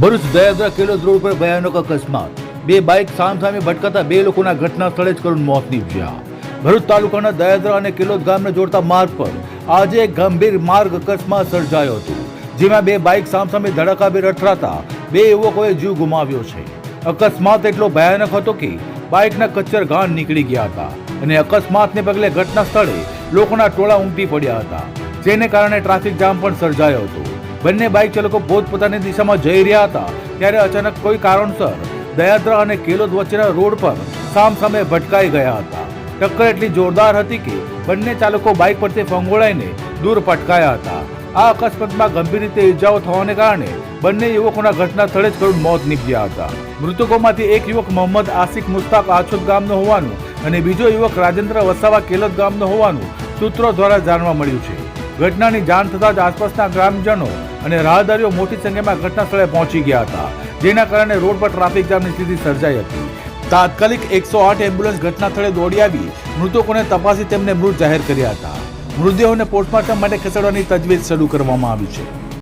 Bharuch Dayadara કેલોદ road પર ભયાનક અકસ્માત. બે બાઇક સામસામે ભટકાતા બે લોકોના ઘટના સ્થળે જ કરુણ મોત નીપજ્યા. ભરૂચ તાલુકાના દયાદરા અને કેલોદ ગામને જોડતા માર્ગ પર આજે ગંભીર માર્ગ અકસ્માત સર્જાયો હતો, જેમાં બે બાઇક સામસામે ધડાકાભેર અથડાતા બે યુવકોએ જીવ ગુમાવ્યો છે. અકસ્માત એટલો ભયાનક હતો કે બાઇકના કચ્ચર ઘાણ નીકળી ગયા હતા અને અકસ્માતને પગલે ઘટના સ્થળે લોકોના ટોળા ઉમટી પડ્યા હતા, જેને કારણે ટ્રાફિક જામ પણ સર્જાયો હતો. બંને બાઇક ચાલકો પોતપોતાની દિશામાં જઈ રહ્યા હતા. ત્યારે અચાનક કોઈ કારણસર દયાદ્રા અને કેલોદ વચ્ચેના રોડ પર સામસામે ભટકાઈ ગયા હતા. ટક્કર એટલી જોરદાર હતી કે બંને ચાલકો બાઇક પરથી ફંગોળાઈને દૂર પટકાયા હતા. આ અકસ્માતમાં ગંભીર રીતે ઇજાઓ થવાને કારણે બંને યુવકોના ઘટના સ્થળે જ કરુણ મોત નીપજ્યા હતા. મૃતકોમાંથી એક યુવક મોહમ્મદ આસિક મુસ્તાક આછોદ ગામનો હોવાનું અને બીજો યુવક રાજેન્દ્ર વસાવા કેલોદ ગામનો હોવાનું સૂત્રો દ્વારા જાણવા મળ્યું છે. ઘટનાની જાણ થતાં જ આસપાસના ગ્રામજનો અને રાહદારીઓ મોટી સંખ્યામાં ઘટના સ્થળે પહોંચી ગયા હતા. જેના કારણે રોડ પર ટ્રાફિક જામની સ્થિતિ સર્જાઈ હતી. તાત્કાલિક એકસો આઠ એમ્બ્યુલન્સ ઘટના સ્થળે દોડી આવી. મૃતકોને તપાસી તેમને મૃત જાહેર કર્યા હતા. મૃતદેહોને પોસ્ટમોર્ટમ માટે ખસેડવાની તજવીજ શરૂ કરવામાં આવી છે.